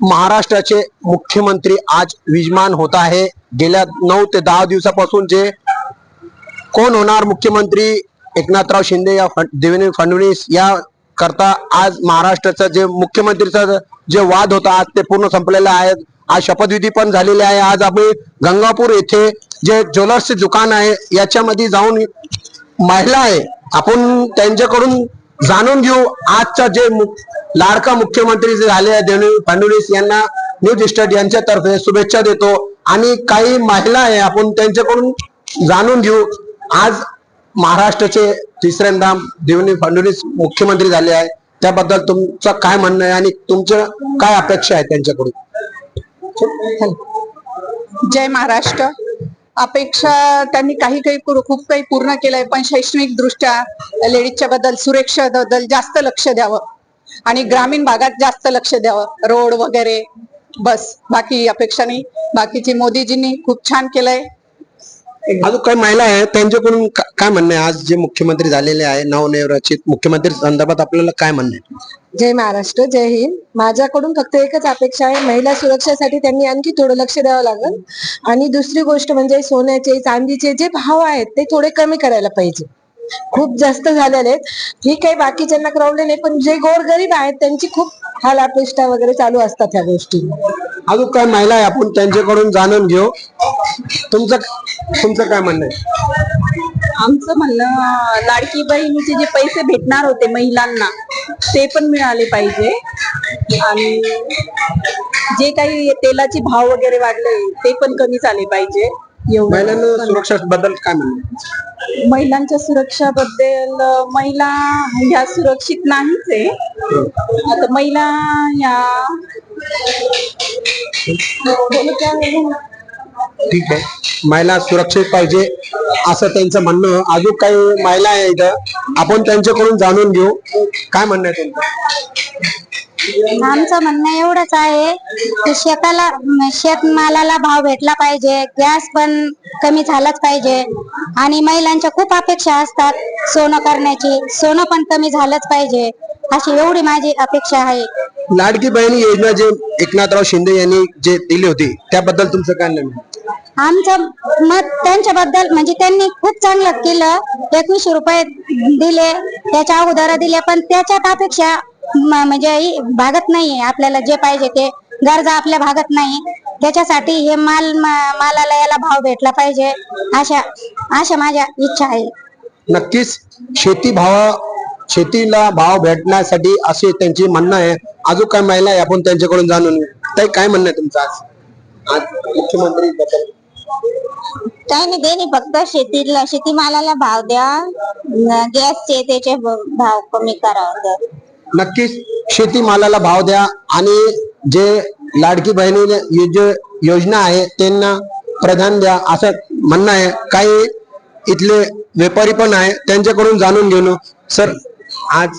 महाराष्ट्राचे मुख्यमंत्री आज विजमान होत आहे. गेल्या नऊ ते दहा दिवसापासून जे कोण होणार मुख्यमंत्री एकनाथराव शिंदे या देवेंद्र फडणवीस या करता आज महाराष्ट्राचा जे मुख्यमंत्रीचा जे वाद होता आज ते पूर्ण संपलेले आहेत आज शपथविधी पण झालेली आहे. आज आम्ही गंगापूर येथे जे ज्वेलर्सचे दुकान आहे याच्यामध्ये जाऊन महिला आहे. आपण त्यांच्याकडून जाणून घेऊ. आजचा जे लाडका मुख्यमंत्री जे झाले देवेंद्र फडणवीस यांना न्यूज इस्टेट यांच्यातर्फे शुभेच्छा देतो. आणि काही महिला आहे आपण त्यांच्याकडून जाणून घेऊ. आज महाराष्ट्राचे तिसऱ्यांदा देवेंद्र फडणवीस मुख्यमंत्री झाले आहे. त्याबद्दल तुमचं काय म्हणणं आहे आणि तुमचं काय अपेक्षा आहे त्यांच्याकडून? जय महाराष्ट्र. अपेक्षा त्यांनी काही काही खूप काही पूर्ण केलंय पण शैक्षणिक दृष्ट्या लेडीजच्या बद्दल सुरक्षा बद्दल जास्त लक्ष द्यावं. आणि ग्रामीण भागात जास्त लक्ष द्यावं. रोड वगैरे बस. बाकी अपेक्षा नाही. बाकीची मोदीजींनी खूप छान केलंय. अजून काही महिला आहे त्यांच्याकडून काय म्हणणं आहे? आज जे मुख्यमंत्री झालेले आहे नवनिर्वाचित मुख्यमंत्री संदर्भात आपल्याला काय म्हणणं आहे? जय महाराष्ट्र जय हिंद. माझ्याकडून फक्त एकच अपेक्षा आहे महिला सुरक्षेसाठी त्यांनी आणखी थोडं लक्ष द्यावं लागेल. आणि दुसरी गोष्ट म्हणजे सोन्याचे चांदीचे जे भाव आहेत ते थोडे कमी करायला पाहिजे. खूप जास्त झालेले आहेत. ठीक आहे बाकीच्यांना प्रॉब्लेम नाही पण जे गोरगरीब आहेत त्यांची खूप हाल अपेष्टा वगैरे चालू असतात ह्या गोष्टी. अजून काय महिला आहे? आपण त्यांच्याकडून जाणून घेऊ. तुमचं तुमचं काय म्हणणं आहे? आमचं म्हणणं लाडकी बहिणीचे जे पैसे भेटणार होते महिलांना ते पण मिळाले पाहिजे. आणि जे काही तेलाचे भाव वगैरे वाढले ते पण कमी झाले पाहिजे. महिलांना सुरक्षा बद्दल काय म्हणणं? महिलांच्या सुरक्षाबद्दल महिला ह्या सुरक्षित नाहीच आहे. आता महिला या बोलू काय? ठीक आहे. महिला सुरक्षित पाहिजे असं त्यांचं म्हणणं. अजून काही महिला आहे इथं. आपण त्यांच्याकडून जाणून घेऊ. काय म्हणणं आहे तुमचं? आमचं म्हणणं एवढंच आहे की शेताला शेतमालाला भाव भेटला पाहिजे गॅस पण कमी झालाच पाहिजे आणि महिलांच्या खूप अपेक्षा असतात सोनं करण्याची सोनं पण कमी झालंच पाहिजे अशी एवढी माझी अपेक्षा आहे लाडकी बहिणी योजना जे एकनाथराव शिंदे यांनी जे दिली होती त्याबद्दल तुमचं काय आहे? आमचं मत त्यांच्याबद्दल म्हणजे त्यांनी खूप चांगलं केलं एकवीसशे रुपये दिले त्याच्या अगोदर दिले पण त्याच्यात अपेक्षा म्हणजे ही भागत नाहीये. आपल्याला जे पाहिजे ते गरजा आपल्या भागत नाही. त्याच्यासाठी हे माल मालाला याला भाव भेटला पाहिजे. अशा अशा माझ्या इच्छा आहे. नक्कीच शेती भाव शेतीला भाव भेटण्यासाठी असे त्यांची म्हणणं आहे. अजून काय महिला आहे आपण त्यांच्याकडून जाणून घेऊ. ताई काय म्हणणं आहे तुमचं आज? आज मुख्यमंत्री काही नाही ते नाही फक्त शेतीला शेतीमालाला भाव द्या. गॅसचे त्याचे भाव कमी करावा नक्कीच शेतीमालाला भाव द्या आणि जे लाडकी बहिणी जे योजना आहे त्यांना प्रधान द्या असं म्हणणं आहे. काही इथले व्यापारी पण आहे त्यांच्याकडून जाणून घेणं. सर आज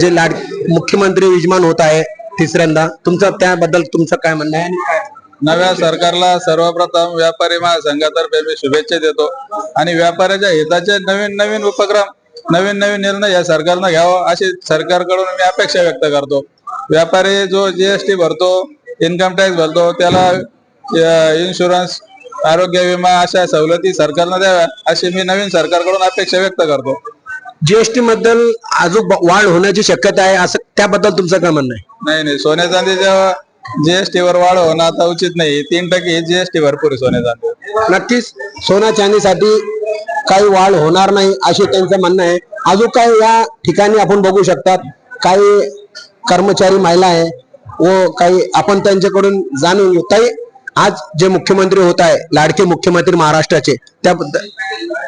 जे लाड मुख्यमंत्री विजमान होत आहे तिसऱ्यांदा तुमचं त्याबद्दल तुमचं काय म्हणणं आहे? नव्या सरकारला सर्वप्रथम व्यापारी महासंघातर्फे मी शुभेच्छा देतो. आणि व्यापाऱ्याच्या हिताचे नवीन नवीन उपक्रम नवीन नवीन निर्णय या सरकारनं घ्यावा अशी सरकारकडून मी अपेक्षा व्यक्त करतो. व्यापारी जो जीएसटी भरतो इन्कम टॅक्स भरतो त्याला इन्शुरन्स आरोग्य विमा अशा सवलती सरकारनं द्याव्या अशी मी नवीन सरकारकडून अपेक्षा व्यक्त करतो. जीएसटी बद्दल अजून वाढ होण्याची शक्यता आहे असं त्याबद्दल तुमचं काय म्हणणं आहे? नाही नाही सोन्या चांदीच्या जीएसटी वर वाढ होणं आता उचित नाही. तीन टक्के जीएसटी भरपूर सोन्या चांदी नक्कीच सोना चांदीसाठी काही वाढ होणार नाही असे त्यांचं म्हणणं आहे. अजून काही या ठिकाणी आपण बघू शकतात. काही कर्मचारी महिला आहे. व काही आपण त्यांच्याकडून जाणून घेऊ. ताई आज जे मुख्यमंत्री होत आहे लाडके मुख्यमंत्री महाराष्ट्राचे त्याबद्दल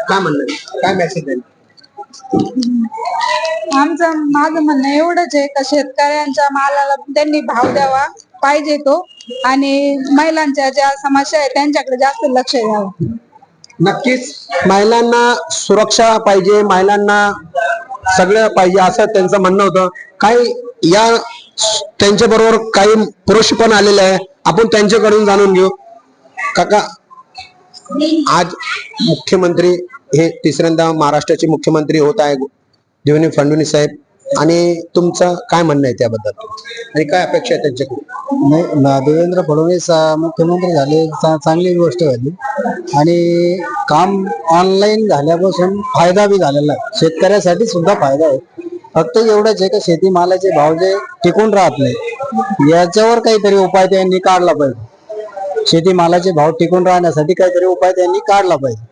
काय म्हणणं काय मेसेज आहे आमचं माझं म्हणणं एवढंच आहे का शेतकऱ्यांच्या मालाला त्यांनी भाव द्यावा पाहिजे तो. आणि महिलांच्या ज्या समस्या आहेत त्यांच्याकडे जास्त लक्ष द्यावं. नक्कीच. महिलांना सुरक्षा पाहिजे महिलांना सगळं पाहिजे असं त्यांचं म्हणणं होतं. काही या त्यांच्या बरोबर काही पुरुष पण आलेले आहे. आपण त्यांच्याकडून जाणून घेऊ. काका आज मुख्यमंत्री हे तिसऱ्यांदा महाराष्ट्राचे मुख्यमंत्री होत आहे देवनी फडणवीस साहेब आणि तुमचं काय म्हणणं आहे त्याबद्दल? आणि काय अपेक्षा आहे त्यांच्याकडून? नाही देवेंद्र फडणवीस अं, मुख्यमंत्री झाले चा- चांगली गोष्ट झाली. आणि काम ऑनलाईन झाल्यापासून फायदा बी झालेला आहे. शेतकऱ्यासाठी सुद्धा फायदा आहे. फक्त एवढंच आहे का शेतीमालाचे भाव जे टिकून राहत नाही याच्यावर काहीतरी उपाय त्यांनी काढला पाहिजे. शेतीमालाचे भाव टिकून राहण्यासाठी काहीतरी उपाय त्यांनी काढला पाहिजे.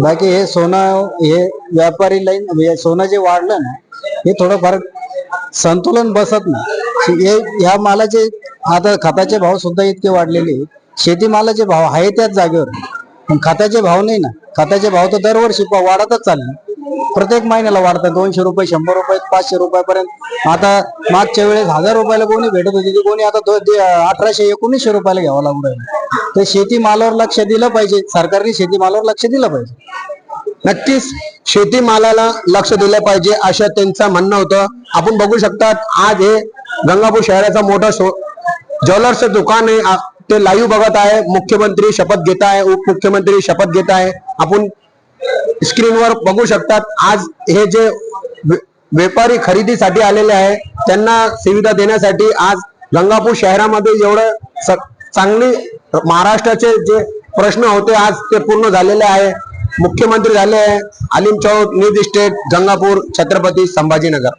बाकी हे सोनं हे व्यापारी लाईन म्हणजे सोनं जे वाढलं ना हे थोडंफार संतुलन बसत नाही. हे ह्या मालाचे आता खताचे भाव सुद्धा इतके वाढलेले आहेत. शेतीमालाचे भाव आहे त्याच जागेवर. पण खताचे भाव नाही ना. खताचे भाव तर दरवर्षी प- वाढतच चालले. प्रत्येक महिन्याला वाढतात. दोनशे रुपये शंभर रुपये पाचशे रुपयापर्यंत. आता मागच्या वेळेस हजार रुपयाला कोणी भेटत होती ती कोणी आता दे- अठराशे एकोणीसशे रुपयाला घ्यावं लागू राहिलं. तर शेतीमालावर लक्ष दिलं पाहिजे. सरकारने शेतीमालावर लक्ष दिलं पाहिजे. नक्कीच शेतीमालाला लक्ष दिलं पाहिजे असं त्यांचं म्हणणं होतं. आपण बघू शकतात आज हे गंगापूर शहराचा मोठा ज्वेलर्सचं दुकान आहे. ते लाईव्ह बघत आहे. मुख्यमंत्री शपथ घेत आहे. उपमुख्यमंत्री शपथ घेत आहे. आपण स्क्रीनवर बघू शकतात. आज हे जे व्यापारी खरेदीसाठी आलेले आहे त्यांना सुविधा देण्यासाठी आज गंगापूर शहरामध्ये एवढं चांगली महाराष्ट्राचे जे प्रश्न होते आज ते पूर्ण झालेले आहे. मुख्यमंत्री झाले आहे अलीम चौक न्यूज इस्टेट गंगापूर छत्रपती संभाजीनगर.